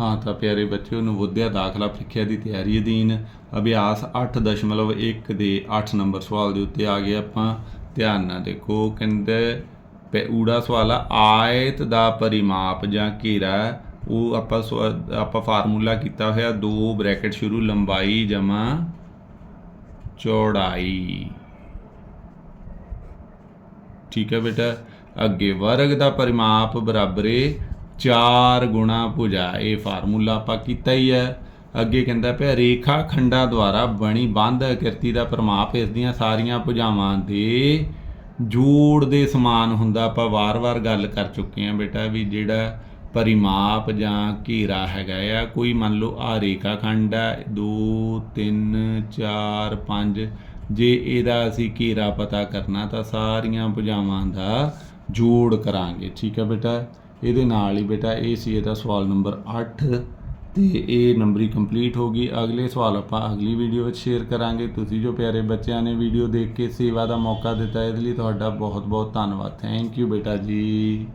ਹਾਂ ਤਾਂ ਪਿਆਰੇ ਬੱਚਿਓ ਨਵੋਦਿਆ ਦਾਖਲਾ ਪ੍ਰੀਖਿਆ ਦੀ ਤਿਆਰੀ ਅਧੀਨ ਅਭਿਆਸ 8.1 ਦੇ 8 ਨੰਬਰ ਸਵਾਲ ਦੇ ਉੱਤੇ ਆ ਗਏ ਆਪਾਂ। ਧਿਆਨ ਨਾਲ ਦੇਖੋ ਕਹਿੰਦੇ ਪੈ- ਊੜਾ ਸਵਾਲ ਆ, ਆਇਤ ਦਾ ਪਰਿਮਾਪ ਜਾਂ ਘੇਰਾ, ਉਹ ਆਪਾਂ ਸਵਾ- ਆਪਾਂ ਫਾਰਮੂਲਾ ਕੀਤਾ ਹੋਇਆ, ਦੋ ਬ੍ਰੈਕਟ ਸ਼ੁਰੂ, ਲੰਬਾਈ ਜਮਾ ਚੌੜਾਈ। ਠੀਕ ਹੈ ਬੇਟਾ? ਅੱਗੇ, ਵਰਗ ਦਾ ਪਰਿਮਾਪ ਬਰਾਬਰੇ 4 ਗੁਣਾ ਭੁਜਾ, ਇਹ ਫਾਰਮੂਲਾ ਆਪਾਂ ਕੀਤਾ ਹੀ ਹੈ। ਅੱਗੇ ਕਹਿੰਦਾ ਪਿਆ, ਰੇਖਾ ਖੰਡਾਂ ਦੁਆਰਾ ਬਣੀ ਬੰਧ ਆਕ੍ਰਿਤੀ ਦਾ ਪ੍ਰਮਾਪ, ਇਸ ਦੀਆਂ ਸਾਰੀਆਂ ਭੁਜਾਵਾਂ ਦੇ ਜੋੜ ਦੇ ਸਮਾਨ ਹੁੰਦਾ, ਆਪਾਂ ਵਾਰ-ਵਾਰ ਗੱਲ ਕਰ ਚੁੱਕੇ ਹਾਂ ਬੇਟਾ ਵੀ ਜਿਹੜਾ ਪਰਿਮਾਪ ਜਾਂ ਘੇਰਾ ਹੈਗਾ ਆ, ਕੋਈ ਮੰਨ ਲਓ ਆ ਰੇਖਾ ਖੰਡ ਹੈ 2 3 4 5 ਜੇ ਇਹਦਾ ਅਸੀਂ ਘੇਰਾ ਪਤਾ ਕਰਨਾ ਤਾਂ ਸਾਰੀਆਂ ਭੁਜਾਵਾਂ ਦਾ ਜੋੜ ਕਰਾਂਗੇ। ਠੀਕ ਹੈ ਬੇਟਾ? ਇਹਦੇ ਨਾਲ ਹੀ ਬੇਟਾ, ਇਹ ਸੀ ਇਹਦਾ ਸਵਾਲ ਨੰਬਰ 8 ਤੇ ਇਹ ਨੰਬਰੀ ਕੰਪਲੀਟ ਹੋ ਗਈ। ਅਗਲੇ ਸਵਾਲ ਆਪਾਂ ਅਗਲੀ ਵੀਡੀਓ ਵਿੱਚ ਸ਼ੇਅਰ ਕਰਾਂਗੇ। ਤੁਸੀਂ ਜੋ ਪਿਆਰੇ ਬੱਚਿਆਂ ਨੇ ਵੀਡੀਓ ਦੇਖ ਕੇ ਸੇਵਾ ਦਾ ਮੌਕਾ ਦਿੱਤਾ, ਇਹਦੇ ਲਈ ਤੁਹਾਡਾ ਬਹੁਤ ਬਹੁਤ ਧੰਨਵਾਦ। ਥੈਂਕ ਯੂ ਬੇਟਾ ਜੀ।